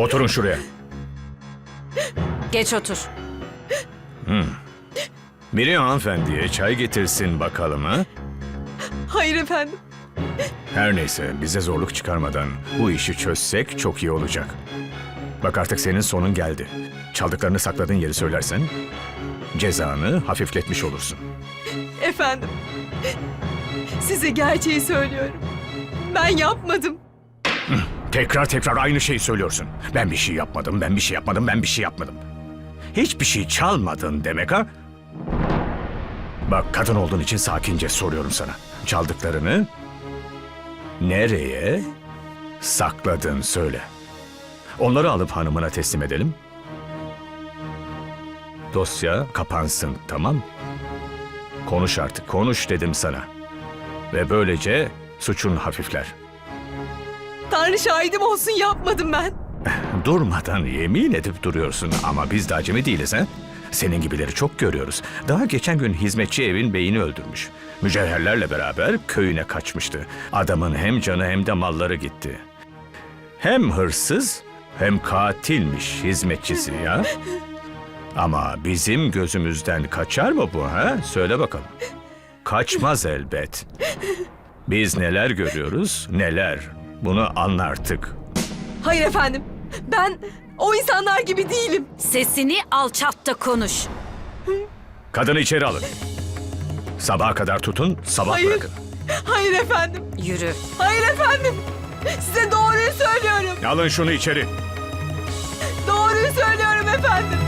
Oturun şuraya. Geç otur. Biri hanımefendiye çay getirsin bakalım ha. Hayır efendim. Her neyse bize zorluk çıkarmadan bu işi çözsek çok iyi olacak. Bak artık senin sonun geldi. Çaldıklarını sakladığın yeri söylersen cezanı hafifletmiş olursun. Efendim. Size gerçeği söylüyorum. Ben yapmadım. Tekrar tekrar aynı şeyi söylüyorsun. Ben bir şey yapmadım, ben bir şey yapmadım, ben bir şey yapmadım. Hiçbir şey çalmadın demek ha? Bak kadın olduğun için sakince soruyorum sana. Çaldıklarını nereye sakladın söyle. Onları alıp hanımına teslim edelim. Dosya kapansın tamam? Konuş artık, konuş dedim sana. Ve böylece suçun hafifler. Tanrı şahidim olsun yapmadım ben. Durmadan yemin edip duruyorsun ama biz de acemi değiliz ha? Senin gibileri çok görüyoruz. Daha geçen gün hizmetçi evin beyini öldürmüş. Mücevherlerle beraber köyüne kaçmıştı. Adamın hem canı hem de malları gitti. Hem hırsız hem katilmiş hizmetçisi ya. Ama bizim gözümüzden kaçar mı bu ha? Söyle bakalım. Kaçmaz elbet. Biz neler görüyoruz, neler. Bunu anla artık. Hayır efendim. Ben o insanlar gibi değilim. Sesini alçalt da konuş. Kadını içeri alın. Sabaha kadar tutun, sabah Hayır. bırakın. Hayır efendim. Yürü. Hayır efendim. Size doğruyu söylüyorum. Alın şunu içeri. Doğruyu söylüyorum efendim.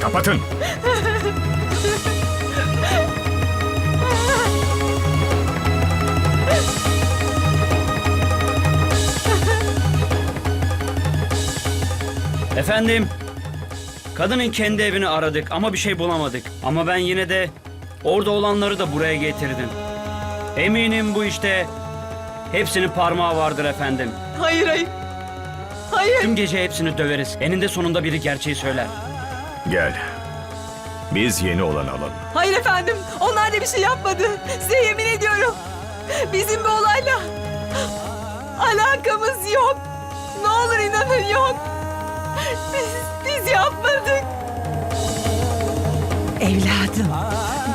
Kapatın. Efendim, kadının kendi evini aradık ama bir şey bulamadık. Ama ben yine de orada olanları da buraya getirdim. Eminim bu işte hepsinin parmağı vardır efendim. Hayır hayır. Hayır. Tüm gece hepsini döveriz. Eninde sonunda biri gerçeği söyler. Gel. Biz yeni olanı alalım. Hayır efendim. Onlar da bir şey yapmadı. Size yemin ediyorum. Bizim bu olayla alakamız yok. Ne olur inanın yok. Biz, biz yapmadık. Evladım,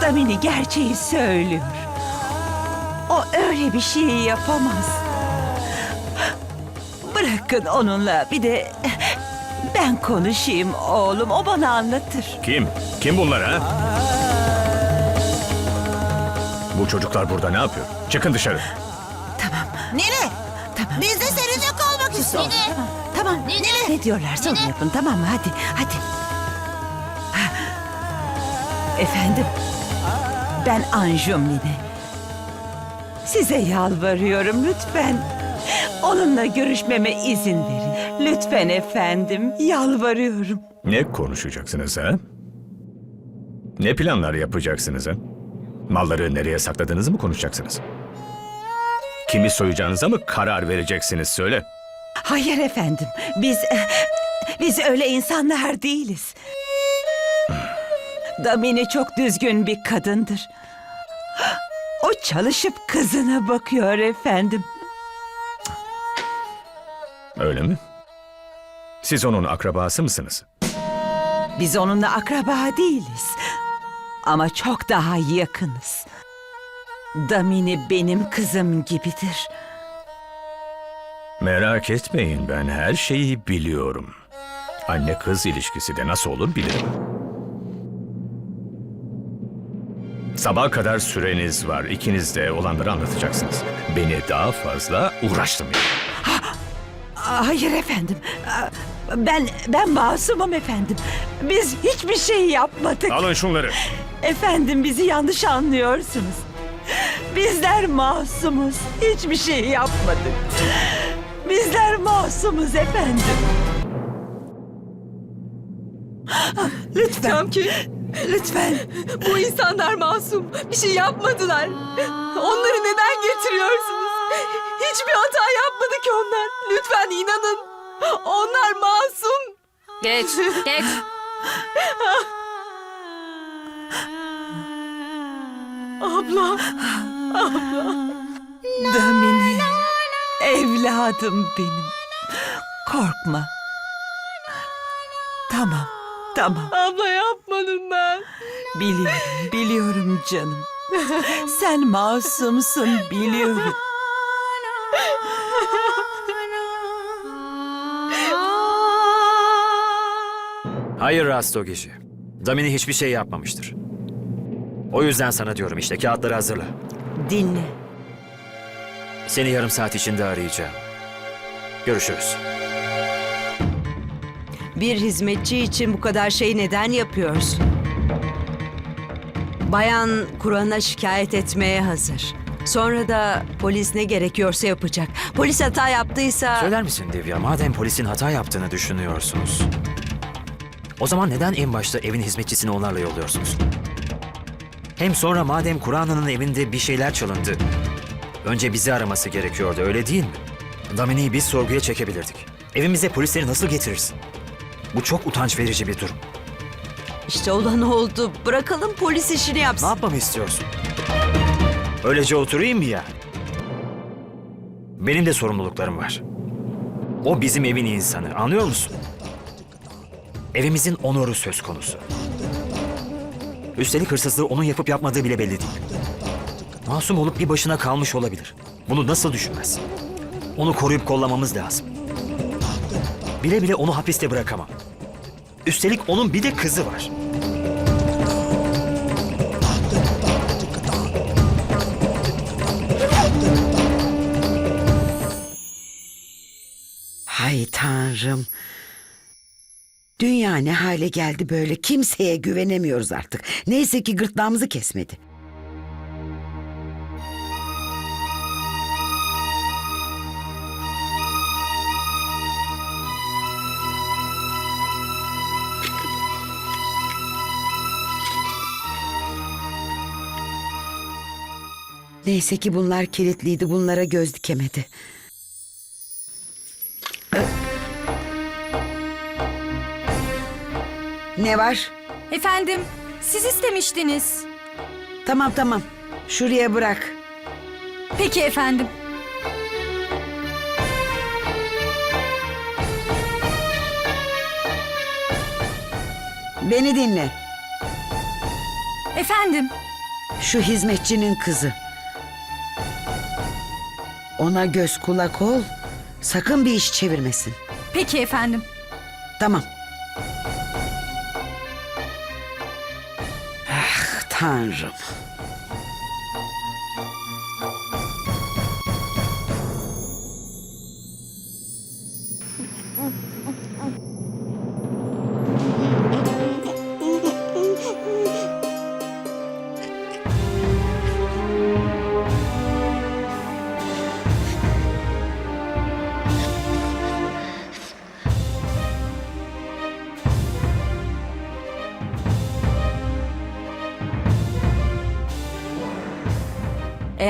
Damini gerçeği söylüyor. O öyle bir şey yapamaz. Bırakın onunla bir de ben konuşayım oğlum. O bana anlatır. Kim? Kim bunlar ha? Bu çocuklar burada ne yapıyor? Çıkın dışarı. Nene, tamam. Biz de seninle kalmak istiyoruz. Nene. Tamam, tamam. Nene. Ne diyorlarsa onu Nene. yapın tamam mı? Hadi, hadi. Ha. Efendim, ben Anjum Nine. Size yalvarıyorum lütfen. Onunla görüşmeme izin verin. Lütfen efendim, yalvarıyorum. Ne konuşacaksınız ha? Ne planlar yapacaksınız ha? Malları nereye sakladığınızı mı konuşacaksınız? Kimi soyacağınıza mı karar vereceksiniz söyle. Hayır efendim, biz... Biz öyle insanlar değiliz. Damini çok düzgün bir kadındır. O çalışıp kızına bakıyor efendim. Öyle mi? Siz onun akrabası mısınız? Biz onunla akraba değiliz. Ama çok daha yakınız. Damini benim kızım gibidir. Merak etmeyin ben her şeyi biliyorum. Anne kız ilişkisi de nasıl olur bilirim. Sabaha kadar süreniz var. İkiniz de olanları anlatacaksınız. Beni daha fazla uğraştırmayın. Aa, Hayır efendim. Aa, Ben ben masumum efendim. Biz hiçbir şey yapmadık. Alın şunları. Efendim bizi yanlış anlıyorsunuz. Bizler masumuz. Hiçbir şey yapmadık. Bizler masumuz efendim. Lütfen, Camki lütfen. bu insanlar masum. Bir şey yapmadılar. Onları neden getiriyorsunuz? Hiçbir hata yapmadı ki onlar. Lütfen inanın. Onlar masum. Geç. Geç. Abla. Damini. Evladım benim. Korkma. Tamam, tamam. Abla yapmadım ben. Biliyorum, biliyorum canım. Sen masumsun, biliyorum. Hayır Rastogici. Damini hiçbir şey yapmamıştır. O yüzden sana diyorum işte kağıtları hazırla. Dinle. Seni yarım saat içinde arayacağım. Görüşürüz. Bir hizmetçi için bu kadar şey neden yapıyorsun? Bayan Kur'an'a şikayet etmeye hazır. Sonra da polis ne gerekiyorsa yapacak. Polis hata yaptıysa... Söyler misin Divya, madem polisin hata yaptığını düşünüyorsunuz... O zaman neden en başta evin hizmetçisini onlarla yolluyorsunuz? Hem sonra madem Kur'an'ın evinde bir şeyler çalındı... Önce bizi araması gerekiyordu, öyle değil mi? Damini'yi biz sorguya çekebilirdik. Evimize polisleri nasıl getirirsin? Bu çok utanç verici bir durum. İşte olan oldu. Bırakalım polis işini Ne yapsın. yapmamı istiyorsun? Öylece oturayım mı ya? Benim de sorumluluklarım var. O bizim evin insanı, anlıyor musun? Evimizin onuru söz konusu. Üstelik hırsızlığı onun yapıp yapmadığı bile belli değil. Masum olup bir başına kalmış olabilir. Bunu nasıl düşünmezsin? Onu koruyup kollamamız lazım. Bile bile onu hapiste bırakamam. Üstelik onun bir de kızı var. Hay Tanrım. Dünya ne hale geldi böyle? Kimseye güvenemiyoruz artık. Neyse ki gırtlağımızı kesmedi. Neyse ki bunlar kilitliydi. Bunlara göz dikemedi. Ne var? Efendim, siz istemiştiniz. Tamam tamam. Şuraya bırak. Peki efendim. Beni dinle. Efendim, Şu hizmetçinin kızı. Ona göz kulak ol. Sakın bir iş çevirmesin. peki efendim. Tamam. Ah tanrım.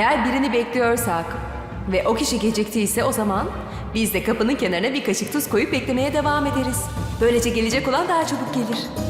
Eğer birini bekliyorsak ve o kişi geciktiyse o zaman biz de kapının kenarına bir kaşık tuz koyup beklemeye devam ederiz. Böylece gelecek olan daha çabuk gelir.